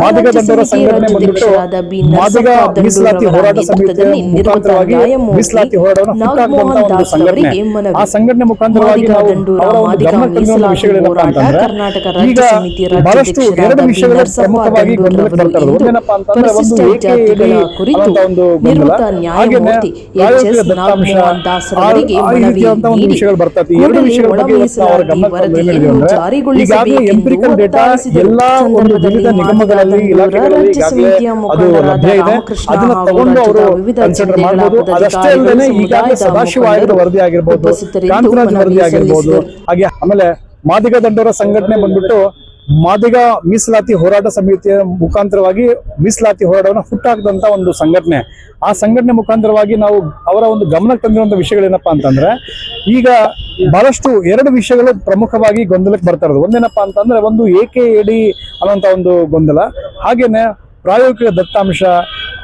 ಮಾದಿಗ ದಂಡೂರ ಸಂಘಟನೆ ಬಂದ್ಬಿಟ್ಟು. ಮಾದಿಗ ಮೀಸಲಾತಿ ಹೋರಾಟ ಮುಖಾಂತರವಾಗಿ ಮೀಸಲಾತಿ ಹೋರಾಟವನ್ನು ಒಂದು ಸಂಘಟನೆ. ಆ ಸಂಘಟನೆ ಮುಖಾಂತರವಾಗಿ ನಾವು ಅವರ ಒಂದು ಮಾದಿಗ ಗಮನಕ್ಕೆ ತಂದಿರುವ ವಿಷಯಗಳೇನಪ್ಪ ಅಂತಂದ್ರೆ ಈಗ ಬಹಳಷ್ಟು ಎರಡು ವಿಷಯಗಳ ಪ್ರಮುಖವಾಗಿ ಇರೋದು ಒಂದೇನಪ್ಪ ಅಂತಂದ್ರೆ ಒಂದು ಒಂದು ಗೊಂದಲ ಹಾಗೇನೆ. ಪ್ರಾಯೋಗಿಕ. ದತ್ತಾಂಶ ಆ- ಒಂದು ವಿಷಯಗಳು ಬರ್ತದೆ ಎರಡು ವಿಷಯಗಳ ಬಗ್ಗೆ ಇವತ್ತು ಅವರ ಗಮನಕ್ಕೆ ತಂದು ಏನ್ ವರದಿಯನ್ನು ಅಂದ್ರೆ ಈಗಾಗಲೇ ಎಂಪಿರಿಕಲ್ ಡೇಟಾ ಎಲ್ಲಾ ಒಂದು ವಿವಿಧ ನಿಗಮಗಳಲ್ಲಿ ಇಲಾಖೆಗಳಲ್ಲಿ ಈಗಾಗಲೇ ಅದು ಲಭ್ಯ ಇದೆ. ಅದನ್ನ ತಗೊಂಡು ಅವರು ಕನ್ಸಿಡರ್ ಮಾಡಬಹುದು ಅದಷ್ಟೇ ಅಲ್ಲದೆ ಈಗಾಗಲೇ ಸದಾಶಿವ ಆಯೋಗದ ವರದಿ ಆಗಿರ್ಬೋದು. ಕಾಂತರಾಜ್ ವರದಿ ಆಗಿರ್ಬೋದು. ಹಾಗೆ ಆಮೇಲೆ ಮಾದಿಗ ದಂಡರ ಸಂಘಟನೆ ಬಂದ್ಬಿಟ್ಟು ಮಾದಿಗ ಮೀಸಲಾತಿ ಹೋರಾಟ ಸಮಿತಿಯ ಮುಖಾಂತರವಾಗಿ ಮೀಸಲಾತಿ ಹೋರಾಟವನ್ನು ಹುಟ್ಟಾಕದಂತ ಒಂದು ಸಂಘಟನೆ. ಆ ಸಂಘಟನೆ ಮುಖಾಂತರವಾಗಿ ನಾವು ಅವರ ಒಂದು ಗಮನಕ್ಕೆ ತಂದಿರುವಂತ ವಿಷಯಗಳೇನಪ್ಪಾ ಅಂತಂದ್ರೆ, ಈಗ ಬಹಳಷ್ಟು ಎರಡು ವಿಷಯಗಳು ಪ್ರಮುಖವಾಗಿ ಗೊಂದಲಕ್ಕೆ ಬರ್ತಾ ಇರೋದು. ಒಂದೇನಪ್ಪಾ ಅಂತಂದ್ರೆ, ಒಂದು ಏಕೆ ಎಡಿ ಅನ್ನೋಂತ ಒಂದು ಗೊಂದಲ, ಹಾಗೇನೆ ಪ್ರಾಯೋಗಿಕ ದತ್ತಾಂಶ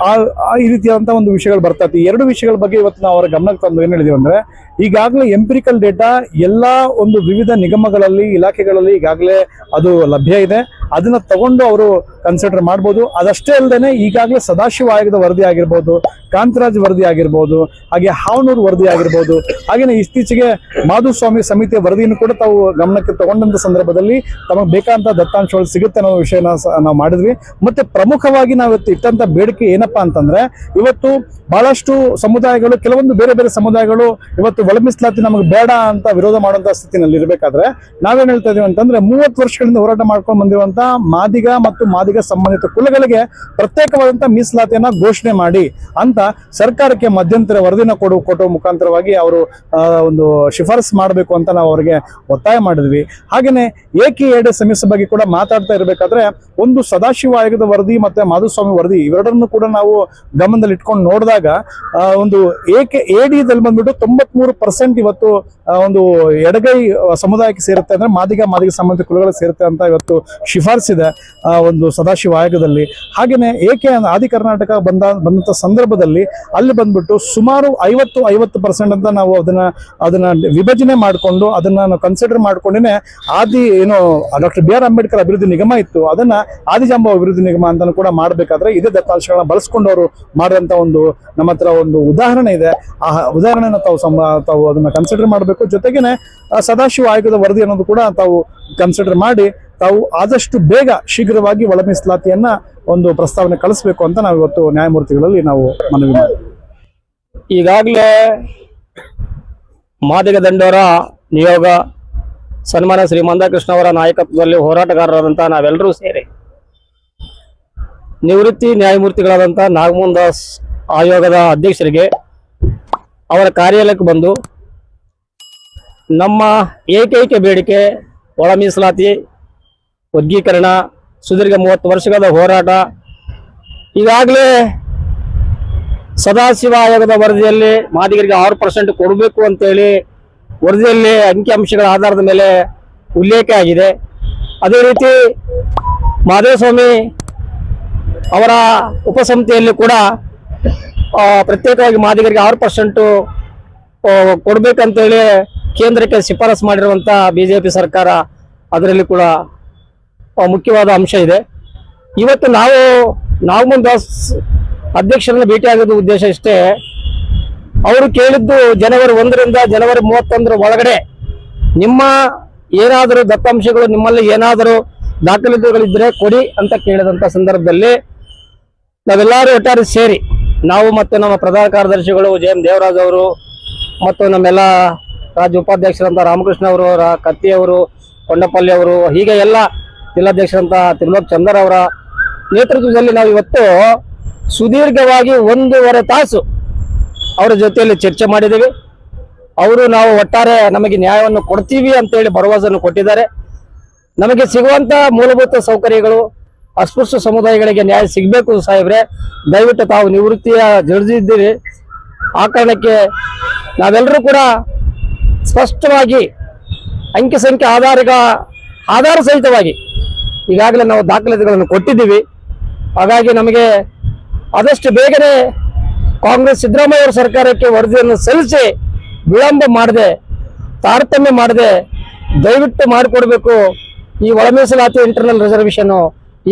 ಆ ಈ ರೀತಿಯಾದಂತಹ ಒಂದು ವಿಷಯಗಳು ಬರ್ತಾ ಇತ್ತು ಎರಡು ವಿಷಯಗಳ ಬಗ್ಗೆ ಇವತ್ತು ನಾವು ಅವರ ಗಮನಕ್ಕೆ ತಂದು ಏನ್ ಹೇಳಿದೀವಿ ಅಂದ್ರೆ, ಈಗಾಗಲೇ ಎಂಪಿರಿಕಲ್ ಡೇಟಾ ಎಲ್ಲಾ ಒಂದು ವಿವಿಧ ನಿಗಮಗಳಲ್ಲಿ, ಇಲಾಖೆಗಳಲ್ಲಿ ಈಗಾಗಲೇ ಅದು ಲಭ್ಯ ಇದೆ. ಅದನ್ನ ತಗೊಂಡು ಅವರು ಕನ್ಸಿಡರ್ ಮಾಡ್ಬೋದು. ಅದಷ್ಟೇ ಅಲ್ಲದೆ ಈಗಾಗಲೇ ಸದಾಶಿವ ಆಯೋಗದ ವರದಿ ಆಗಿರ್ಬೋದು, ಕಾಂತರಾಜ್ ವರದಿ ಆಗಿರ್ಬೋದು, ಹಾಗೆ ಹಾವನೂರು ವರದಿ ಆಗಿರ್ಬೋದು, ಹಾಗೇನೆ ಇತ್ತೀಚೆಗೆ ಮಾಧುಸ್ವಾಮಿ ಸಮಿತಿಯ ವರದಿಯನ್ನು ಕೂಡ ತಾವು ಗಮನಕ್ಕೆ ತಗೊಂಡಂತ ಸಂದರ್ಭದಲ್ಲಿ ತಮಗೆ ಬೇಕಾದಂಥ ದತ್ತಾಂಶಗಳು ಸಿಗುತ್ತೆ ಅನ್ನೋ ವಿಷಯನ ನಾವು ಮಾಡಿದ್ವಿ. ಮತ್ತೆ ಪ್ರಮುಖವಾಗಿ ನಾವು ಇವತ್ತು ಇಟ್ಟಂತ ಬೇಡಿಕೆ ಏನಪ್ಪಾ ಅಂತಂದ್ರೆ, ಇವತ್ತು ಬಹಳಷ್ಟು ಸಮುದಾಯಗಳು, ಕೆಲವೊಂದು ಬೇರೆ ಬೇರೆ ಸಮುದಾಯಗಳು ಇವತ್ತು ಒಳಮಿಸಲಾತಿ ನಮಗೆ ಬೇಡ ಅಂತ ವಿರೋಧ ಮಾಡುವಂತ ಸ್ಥಿತಿನಲ್ಲಿ ಇರಬೇಕಾದ್ರೆ ನಾವೇನ್ ಹೇಳ್ತಾ ಇದೀವಿ ಅಂತಂದ್ರೆ ಮೂವತ್ತು ವರ್ಷಗಳಿಂದ ಹೋರಾಟ ಮಾಡ್ಕೊಂಡು ಬಂದಿರುವಂತ ಮಾದಿಗ ಮತ್ತು ಮಾದಿಗ ಸಂಬಂಧಿತ ಕುಲಗಳಿಗೆ ಪ್ರತ್ಯೇಕವಾದಂತಹ ಮೀಸಲಾತಿಯನ್ನ ಘೋಷಣೆ ಮಾಡಿ ಅಂತ ಸರ್ಕಾರಕ್ಕೆ ಮಧ್ಯಂತರ ವರದಿನ ಕೊಡು ಕೊಟ್ಟೋ ಮುಖಾಂತರವಾಗಿ ಅವರು ಒಂದು ಶಿಫಾರಸು ಮಾಡಬೇಕು ಅಂತ ನಾವು ಅವರಿಗೆ ಒತ್ತಾಯ ಮಾಡಿದ್ವಿ. ಹಾಗೇನೆ ಏಕೆ ಎಡೆ ಸಮಸ್ಯೆ ಬಗ್ಗೆ ಕೂಡ ಮಾತಾಡ್ತಾ ಇರಬೇಕಾದ್ರೆ ಒಂದು ಸದಾಶಿವ ಆಯೋಗದ ವರದಿ ಮತ್ತೆ ಮಾಧುಸ್ವಾಮಿ ವರದಿ ಇವೆರಡನ್ನು ಕೂಡ ನಾವು ಗಮನದಲ್ಲಿ ಇಟ್ಕೊಂಡು ನೋಡಿದಾಗ ಒಂದು ಏಕೆ ಎಡಿದಲ್ಲಿ ಬಂದ್ಬಿಟ್ಟು ತೊಂಬತ್ಮೂರು ಪರ್ಸೆಂಟ್ ಇವತ್ತು ಒಂದು ಎಡಗೈ ಸಮುದಾಯಕ್ಕೆ ಸೇರುತ್ತೆ ಅಂದ್ರೆ ಮಾದಿಗ ಮಾದಿಗ ಸಂಬಂಧಿತ ಕುಲಗಳಿಗೆ ಸೇರುತ್ತೆ ಅಂತ ಇವತ್ತು ಶಿಫಾರಸಿದೆ ಆ, ಒಂದು ಸದಾಶಿವ ಆಯೋಗದಲ್ಲಿ. ಹಾಗೆಯೇ ಏಕೆ ಆದಿ ಕರ್ನಾಟಕ ಬಂದ ಬಂದಂತ ಸಂದರ್ಭದಲ್ಲಿ ಅಲ್ಲಿ ಬಂದ್ಬಿಟ್ಟು ಸುಮಾರು ಐವತ್ತು ಐವತ್ತು ಪರ್ಸೆಂಟ್ ಅಂತ ನಾವು ಅದನ್ನ ಅದನ್ನ ವಿಭಜನೆ ಮಾಡಿಕೊಂಡು ಅದನ್ನ ನಾವು ಕನ್ಸಿಡರ್ ಮಾಡ್ಕೊಂಡೇನೆ ಆದಿ ಏನು ಡಾಕ್ಟರ್ ಬಿ ಆರ್ ಅಂಬೇಡ್ಕರ್ ಅಭಿವೃದ್ಧಿ ನಿಗಮ ಇತ್ತು. ಅದನ್ನ ಆದಿಜಾಂಬ ಅಭಿವೃದ್ಧಿ ನಿಗಮ ಅಂತ ಕೂಡ ಮಾಡ್ಬೇಕಾದ್ರೆ ಇದೇ ದತ್ತಾಂಶಗಳನ್ನ ಬಳಸ್ಕೊಂಡು ಅವರು ಮಾಡಿದಂತ ಒಂದು ನಮ್ಮ ಹತ್ರ ಒಂದು ಉದಾಹರಣೆ ಇದೆ. ಆ ಉದಾಹರಣೆನ ತಾವು ತಾವು ಅದನ್ನ ಕನ್ಸಿಡರ್ ಮಾಡಬೇಕು. ಜೊತೆಗೇನೆ ಸದಾಶಿವ ಆಯೋಗದ ವರದಿ ಅನ್ನೋದು ಕೂಡ ತಾವು ಕನ್ಸಿಡರ್ ಮಾಡಿ ತಾವು ಆದಷ್ಟು ಬೇಗ ಶೀಘ್ರವಾಗಿ ಒಳ ಮೀಸಲಾತಿಯನ್ನ ಒಂದು ಪ್ರಸ್ತಾವನೆ ಕಳಿಸಬೇಕು ಅಂತ ನಾವು ಇವತ್ತು ನ್ಯಾಯಮೂರ್ತಿಗಳಲ್ಲಿ ನಾವು ಮನವಿ ಮಾಡಿದ್ವಿ. ಈಗಾಗಲೇ ಮಾದಿಗ ದಂಡೋರ ನಿಯೋಗ ಸನ್ಮಾನ ಶ್ರೀ ಕೃಷ್ಣ ಅವರ ನಾಯಕತ್ವದಲ್ಲಿ ಹೋರಾಟಗಾರರಾದಂಥ ನಾವೆಲ್ಲರೂ ಸೇರಿ ನಿವೃತ್ತಿ ನ್ಯಾಯಮೂರ್ತಿಗಳಾದಂಥ ನಾಗಮೋಹನ್ ದಾಸ್ ಆಯೋಗದ ಅಧ್ಯಕ್ಷರಿಗೆ ಅವರ ಕಾರ್ಯಾಲಯಕ್ಕೆ ಬಂದು ನಮ್ಮ ಏಕೈಕ ಬೇಡಿಕೆ ಒಳ ಮೀಸಲಾತಿ ವರ್ಗೀಕರಣ, ಸುದೀರ್ಘ ಮೂವತ್ತು ವರ್ಷಗಳ ಹೋರಾಟ. ಈಗಾಗಲೇ ಸದಾಶಿವ ಆಯೋಗದ ವರದಿಯಲ್ಲಿ ಮಾದಿಗರಿಗೆ ಆರು ಪರ್ಸೆಂಟ್ ಕೊಡಬೇಕು ಅಂತೇಳಿ ವರದಿಯಲ್ಲಿ ಅಂಕಿಅಂಶಗಳ ಆಧಾರದ ಮೇಲೆ ಉಲ್ಲೇಖ ಆಗಿದೆ. ಅದೇ ರೀತಿ ಮಾಧವಸ್ವಾಮಿ ಅವರ ಉಪಸಮಿತಿಯಲ್ಲಿ ಕೂಡ ಪ್ರತ್ಯೇಕವಾಗಿ ಮಾದಿಗರಿಗೆ ಆರು ಪರ್ಸೆಂಟು ಕೊಡಬೇಕಂತೇಳಿ ಕೇಂದ್ರಕ್ಕೆ ಶಿಫಾರಸು ಮಾಡಿರುವಂಥ ಬಿ ಜೆ ಪಿ ಸರ್ಕಾರ ಅದರಲ್ಲಿ ಕೂಡ ಮುಖ್ಯವಾದ ಅಂಶ ಇದೆ. ಇವತ್ತು ನಾವು ನಾಗಮೋಹನ್ ದಾಸ್ ಅಧ್ಯಕ್ಷರನ್ನ ಆಗೋದು ಉದ್ದೇಶ ಇಷ್ಟೇ. ಅವರು ಕೇಳಿದ್ದು ಜನವರಿ ಒಂದರಿಂದ ಜನವರಿ ಮೂವತ್ತೊಂದರ ಒಳಗಡೆ ನಿಮ್ಮ ಏನಾದರೂ ದತ್ತಾಂಶಗಳು ನಿಮ್ಮಲ್ಲಿ ಏನಾದರೂ ದಾಖಲಾತಿಗಳಿದ್ರೆ ಕೊಡಿ ಅಂತ ಕೇಳಿದಂಥ ಸಂದರ್ಭದಲ್ಲಿ ನಾವೆಲ್ಲರೂ ಒಟ್ಟಾರೆ ಸೇರಿ, ನಾವು ಮತ್ತು ನಮ್ಮ ಪ್ರಧಾನ ಕಾರ್ಯದರ್ಶಿಗಳು ಜೆ ಎಂ ದೇವರಾಜ್ ಅವರು ಮತ್ತು ನಮ್ಮೆಲ್ಲ ರಾಜ್ಯ ಉಪಾಧ್ಯಕ್ಷರಂತ ರಾಮಕೃಷ್ಣ ಅವರು ಕತ್ತಿ ಅವರು, ಕೊಂಡಪಲ್ಲಿ ಅವರು, ಹೀಗೆ ಎಲ್ಲ ಜಿಲ್ಲಾಧ್ಯಕ್ಷರಂತ ತಿರುಮಲ ಚಂದರ್ ಅವರ ನೇತೃತ್ವದಲ್ಲಿ ನಾವು ಇವತ್ತು ಸುದೀರ್ಘವಾಗಿ ಒಂದೂವರೆ ತಾಸು ಅವರ ಜೊತೆಯಲ್ಲಿ ಚರ್ಚೆ ಮಾಡಿದ್ದೀವಿ. ಅವರು ನಾವು ಒಟ್ಟಾರೆ ನಮಗೆ ನ್ಯಾಯವನ್ನು ಕೊಡ್ತೀವಿ ಅಂತೇಳಿ ಭರವಸೆಯನ್ನು ಕೊಟ್ಟಿದ್ದಾರೆ. ನಮಗೆ ಸಿಗುವಂತ ಮೂಲಭೂತ ಸೌಕರ್ಯಗಳು, ಅಸ್ಪೃಶ್ಯ ಸಮುದಾಯಗಳಿಗೆ ನ್ಯಾಯ ಸಿಗಬೇಕು ಸಾಹೇಬ್ರೆ. ದಯವಿಟ್ಟು ತಾವು ನಿವೃತ್ತಿಯ ಜಡ್ಜಿದ್ದೀರಿ ಆ ಕಾರಣಕ್ಕೆ ನಾವೆಲ್ಲರೂ ಕೂಡ ಸ್ಪಷ್ಟವಾಗಿ ಅಂಕಿ ಸಂಖ್ಯೆ ಆಧಾರಿಕ ಆಧಾರ ಸಹಿತವಾಗಿ ಈಗಾಗಲೇ ನಾವು ದಾಖಲಾತಿಗಳನ್ನು ಕೊಟ್ಟಿದ್ದೀವಿ. ಹಾಗಾಗಿ ನಮಗೆ ಆದಷ್ಟು ಬೇಗನೆ ಕಾಂಗ್ರೆಸ್ ಸಿದ್ದರಾಮಯ್ಯ ಸರ್ಕಾರಕ್ಕೆ ವರದಿಯನ್ನು ಸಲ್ಲಿಸಿ ವಿಳಂಬ ಮಾಡದೆ, ತಾರತಮ್ಯ ಮಾಡದೆ ದಯವಿಟ್ಟು ಮಾಡಿಕೊಡ್ಬೇಕು. ಈ ಒಳ ಮೀಸಲಾತಿ ಇಂಟರ್ನಲ್ ರಿಸರ್ವೇಶನ್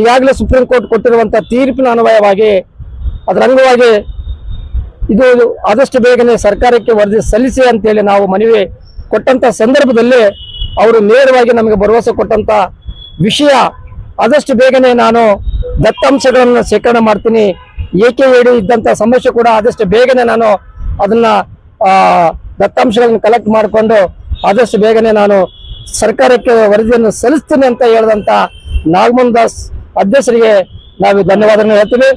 ಈಗಾಗಲೇ ಸುಪ್ರೀಂ ಕೋರ್ಟ್ ಕೊಟ್ಟಿರುವಂತ ತೀರ್ಪಿನ ಅನ್ವಯವಾಗಿ, ಅದರ ಅಂಗವಾಗಿ ಇದು ಇದು ಆದಷ್ಟು ಬೇಗನೆ ಸರ್ಕಾರಕ್ಕೆ ವರದಿ ಸಲ್ಲಿಸಿ ಅಂತೇಳಿ ನಾವು ಮನವಿ ಕೊಟ್ಟಂತ ಸಂದರ್ಭದಲ್ಲಿ ಅವರು ನೇರವಾಗಿ ನಮಗೆ ಭರವಸೆ ಕೊಟ್ಟಂತ ವಿಷಯ ಆದಷ್ಟು ಬೇಗನೆ ನಾನು ದತ್ತಾಂಶಗಳನ್ನು ಶೇಖರಣೆ ಮಾಡ್ತೀನಿ. ಏಕೆ ಹೇಳಿ ಇದ್ದಂತ ಸಮಸ್ಯೆ ಕೂಡ ಆದಷ್ಟು ಬೇಗನೆ ನಾನು ಅದನ್ನ ದತ್ತಾಂಶಗಳನ್ನು ಕಲೆಕ್ಟ್ ಮಾಡಿಕೊಂಡು ಆದಷ್ಟು ಬೇಗನೆ ನಾನು ಸರ್ಕಾರಕ್ಕೆ ವರದಿಯನ್ನು ಸಲ್ಲಿಸ್ತೀನಿ ಅಂತ ಹೇಳಿದಂತ ನಾಗಮೋಹನ್ ದಾಸ್ ಅಧ್ಯಕ್ಷರಿಗೆ ನಾವು ಧನ್ಯವಾದಗಳನ್ನು ಹೇಳ್ತೀನಿ